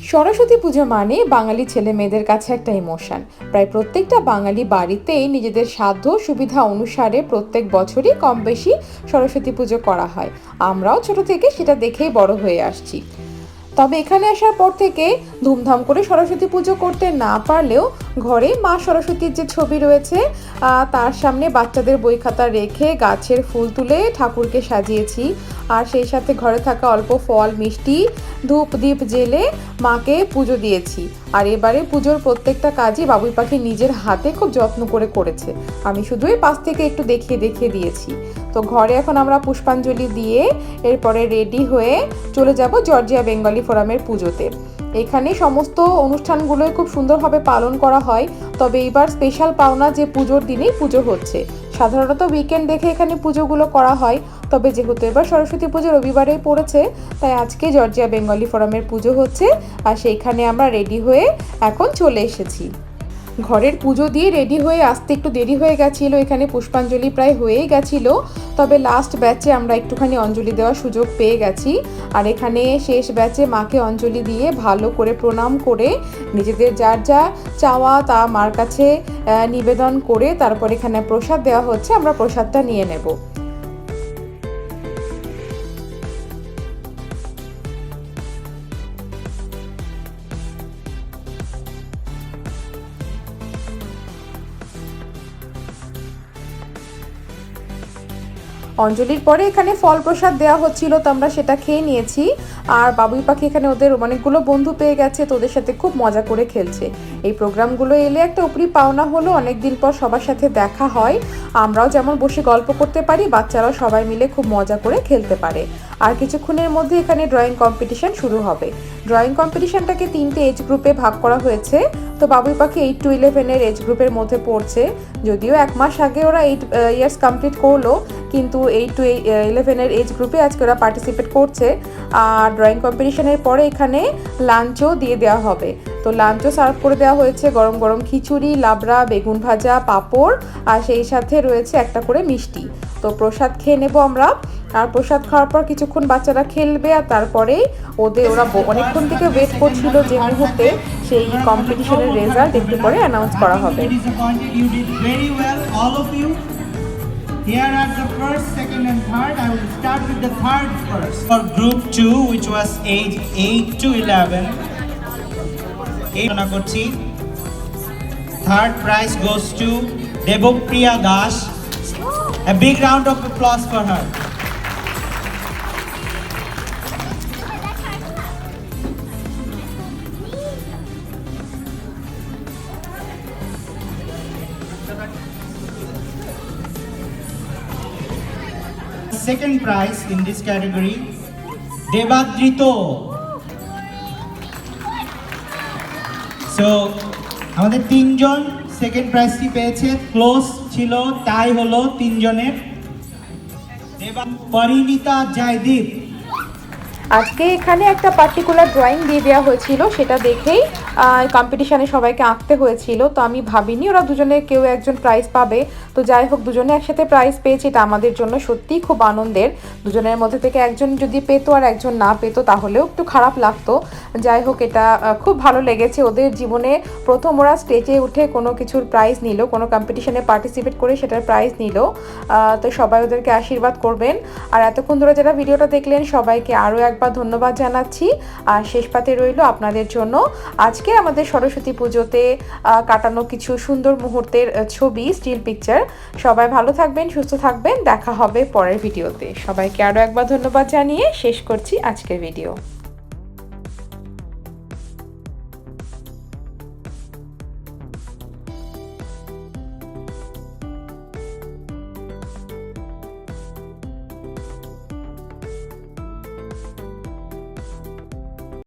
সরস্বতী পুজো মানে বাঙালি ছেলে মেয়েদের কাছে একটা ইমোশন প্রায় প্রত্যেকটা বাঙালি বাড়িতেই নিজেদের সাধ্য সুবিধা অনুসারে প্রত্যেক বছরই কম বেশি সরস্বতী পুজো করা হয়। আমরাও ছোট থেকে সেটা দেখেই বড় হয়ে আসছি। তবে এখানে আসার পর থেকে ধুমধাম করে সরস্বতী পুজো করতে না পারলেও ঘরে মা সরস্বতীর যে ছবি রয়েছে তার সামনে বাচ্চাদের বই খাতা রেখে গাছের ফুল তুলে ঠাকুরকে সাজিয়েছি। আর সেই সাথে ঘরে থাকা অল্প ফল, মিষ্টি, ধূপ দ্বীপ জেলে মাকে পুজো দিয়েছি। আর এবারে পুজোর প্রত্যেকটা কাজই বাবুই পাখি নিজের হাতে খুব যত্ন করে করেছে। আমি শুধুই পাশ থেকে একটু দেখিয়ে দেখিয়ে দিয়েছি। তো ঘরে এখন আমরা পুষ্পাঞ্জলি দিয়ে এরপরে রেডি হয়ে চলে যাব জর্জিয়া বেঙ্গলি ফোরামের পুজোতে। এখানে সমস্ত অনুষ্ঠানগুলোই খুব সুন্দরভাবে পালন করা হয়, তবে এইবার স্পেশাল পাওনা যে পুজোর দিনেই পুজো হচ্ছে। সাধারণত উইকেন্ড দেখে এখানে পুজোগুলো করা হয়, তবে যেহেতু এবার সরস্বতী পুজো রবিবারেই পড়েছে, তাই আজকে জর্জিয়া বেঙ্গলি ফোরামের পুজো হচ্ছে, আর সেইখানে আমরা রেডি হয়ে এখন চলে এসেছি। ঘরের পুজো দিয়ে রেডি হয়ে আসতে একটু দেরি হয়ে গেছিল, এখানে পুষ্পাঞ্জলি প্রায় হয়েই গেছিল। তবে লাস্ট ব্যাচে আমরা একটুখানি অঞ্জলি দেওয়ার সুযোগ পেয়ে গেছি। আর এখানে শেষ ব্যাচে মাকে অঞ্জলি দিয়ে ভালো করে প্রণাম করে নিজেদের যার যা চাওয়া তা মার কাছে নিবেদন করে তারপর এখানে প্রসাদ দেওয়া হচ্ছে, আমরা প্রসাদটা নিয়ে নেব। অঞ্জলির পরে এখানে ফল প্রসাদ দেওয়া হচ্ছিল, তো আমরা সেটা খেয়ে নিয়েছি। আর বাবুই পাখি এখানে ওদের অনেকগুলো বন্ধু পেয়ে গেছে, তো ওদের সাথে খুব মজা করে খেলছে। এই প্রোগ্রামগুলো এলে একটা উপরি পাওনা হলো, অনেকদিন পর সবার সাথে দেখা হয়। আমরাও যেমন বসে গল্প করতে পারি, বাচ্চারাও সবাই মিলে খুব মজা করে খেলতে পারে। আর কিছুক্ষণের মধ্যে এখানে ড্রয়িং কম্পিটিশন শুরু হবে। ড্রয়িং কম্পিটিশনটাকে তিনটে এজ গ্রুপে ভাগ করা হয়েছে। তো বাবুই পাখি এইট টু ইলেভেনের এজ গ্রুপের মধ্যে পড়ছে। যদিও এক মাস আগে ওরা এইট ইয়ার্স কমপ্লিট করল কিন্তু এই টু ইলেভেনের এজ গ্রুপে আজকে ওরা পার্টিসিপেট করছে আর ড্রয়িং কম্পিটিশনের পরে এখানে লাঞ্চও দিয়ে দেওয়া হবে তো লাঞ্চও সার্ভ করে দেওয়া হয়েছে গরম গরম খিচুড়ি লাবড়া বেগুন ভাজা পাঁপড় আর সেই সাথে রয়েছে একটা করে মিষ্টি তো প্রসাদ খেয়ে নেব আমরা আর প্রসাদ খাওয়ার পর কিছুক্ষণ বাচ্চারা খেলবে আর তারপরে ওদের ওরা অনেকক্ষণ থেকে ওয়েট করছিল যে মুহূর্তে সেই কম্পিটিশনের রেজাল্ট একটু পরে অ্যানাউন্স করা হবে Here are the first, second, and third. I will start with the third first. For group two, which was age 8 to 11, এই ঘোষণা করছি third prize goes to Debapriya Das A big round of applause for her. Second prize in this category, Devadrito. So আমাদের তিনজন second প্রাইজটি পেয়েছে close ছিল তাই হলো তিনজনের পরিণীতা জয়দীপ আজকে এখানে একটা পার্টিকুলার ড্রয়িং দিয়ে দেওয়া হয়েছিল, সেটা দেখেই কম্পিটিশানে সবাইকে আঁকতে হয়েছিল। তো আমি ভাবিনি ওরা দুজনে কেউ একজন প্রাইজ পাবে। তো যাই হোক, দুজনে একসাথে প্রাইজ পেয়েছি, এটা আমাদের জন্য সত্যিই খুব আনন্দের। দুজনের মধ্যে থেকে একজন যদি পেতো আর একজন না পেতো, তাহলেও একটু খারাপ লাগতো। যাই হোক, এটা খুব ভালো লেগেছে। ওদের জীবনে প্রথম ওরা স্টেজে উঠে কোনো কিছুর প্রাইজ নিল, কোনো কম্পিটিশনে পার্টিসিপেট করে সেটার প্রাইজ নিল। তো সবাই ওদেরকে আশীর্বাদ করবেন। আর এতক্ষণ ধরে যারা ভিডিওটা দেখলেন, সবাইকে আরও একবার ধন্যবাদ জানাচ্ছি। আর শেষ পাতে রইল আপনাদের জন্য আজকে আমাদের সরস্বতী পুজোতে কাটানো কিছু সুন্দর মুহূর্তের ছবি, স্টিল পিকচার। সবাই ভালো থাকবেন, সুস্থ থাকবেন। দেখা হবে পরের ভিডিওতে। সবাইকে আরও একবার ধন্যবাদ জানিয়ে শেষ করছি আজকের ভিডিও।